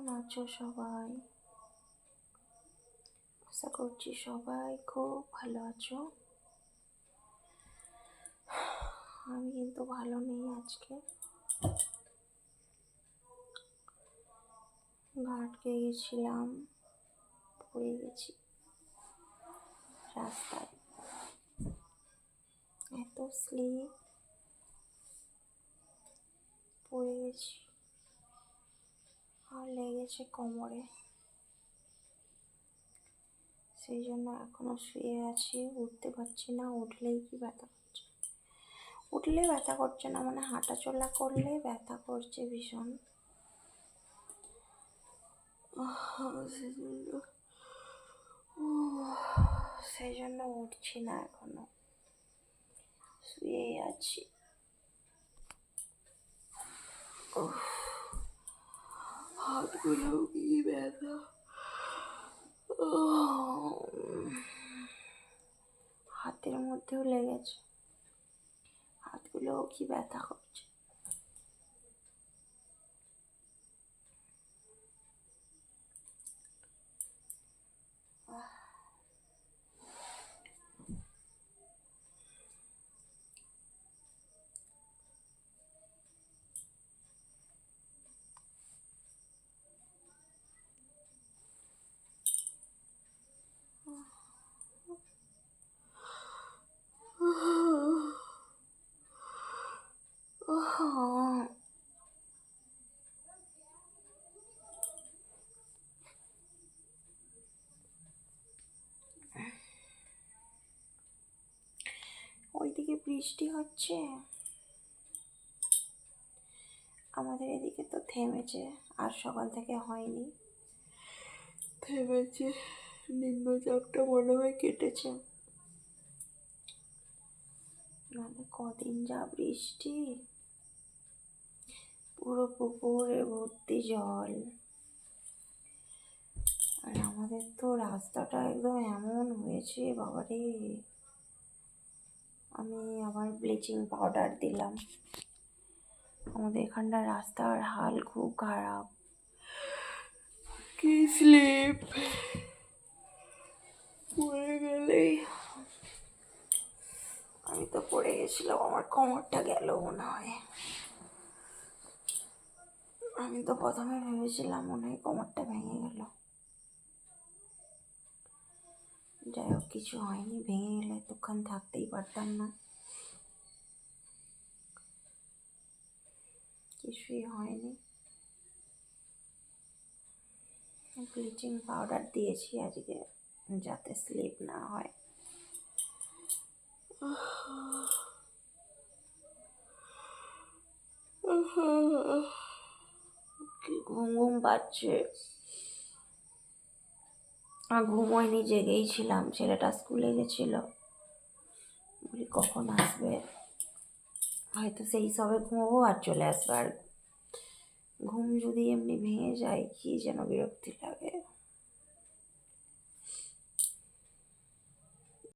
কেমন আছো সবাই। আশা করছি সবাই খুব ভালো আছো। আমি কিন্তু ভালো নেই আজকে। ঘাটকে গেছিলাম, পড়ে গেছি রাস্তায়। এত স্লিপ পড়ে গেছি। লেগেছে কোমরে। সেই জন্য এখনও শুয়ে আছি উঠতে পারছি না উঠলেই কি ব্যথা করছে? উঠলে ব্যথা করছে না মানে হাঁটা চলা করলে ব্যথা করছে ভীষণ। সেই জন্য উহ, সেই জন্য উঠছি না এখনও। শুয়েই আছি। উফ, হাতগুলো কি ব্যথা হাতের মধ্যেও লেগেছে। হাতগুলোও কি ব্যথা করছে। উহ, ওইদিকে বৃষ্টি হচ্ছে। আমাদের এদিকে তো থেমেছে আর সকাল থেকে হয়নি। থেমেছে। নিম্নচাপটা মনে হয় কেটেছে। মানে কদিন যা বৃষ্টি। পুরো পুকুরে ভর্তি জল। আর আমাদের তো রাস্তাটা একদম এমন হয়েছে, বাবারে। আমি আবার ব্লিচিং পাউডার দিলাম। আমাদের এখানটা রাস্তার হাল খুব খারাপ। কি স্লিপ পড়ে গেলেই। আমি তো পড়ে গেছিলাম, আমার কোমরটা গেল মনে হয়। আমি তো প্রথমে ভেবেছিলাম মনে হয় কোমরটা ভেঙে গেল। যাই হোক, কিছু হয়নি, ভেঙে গেলে এতক্ষণ থাকতেই পারতাম না। কিছুই হয়নি। ব্লিচিং পাউডার দিয়েছি আজকে, যাতে স্লিপ না হয় কি ঘুম ঘুম পাচ্ছে। আর ঘুম হয়নি জেগেই ছিলাম, ছেলেটা স্কুলে গেছিল। বলি, কখন আসবে? হয়তো সেই সবে ঘুমবো আর চলে আসবে আর ঘুম যদি এমনি ভেঙে যায়, কি যেন বিরক্তি লাগে।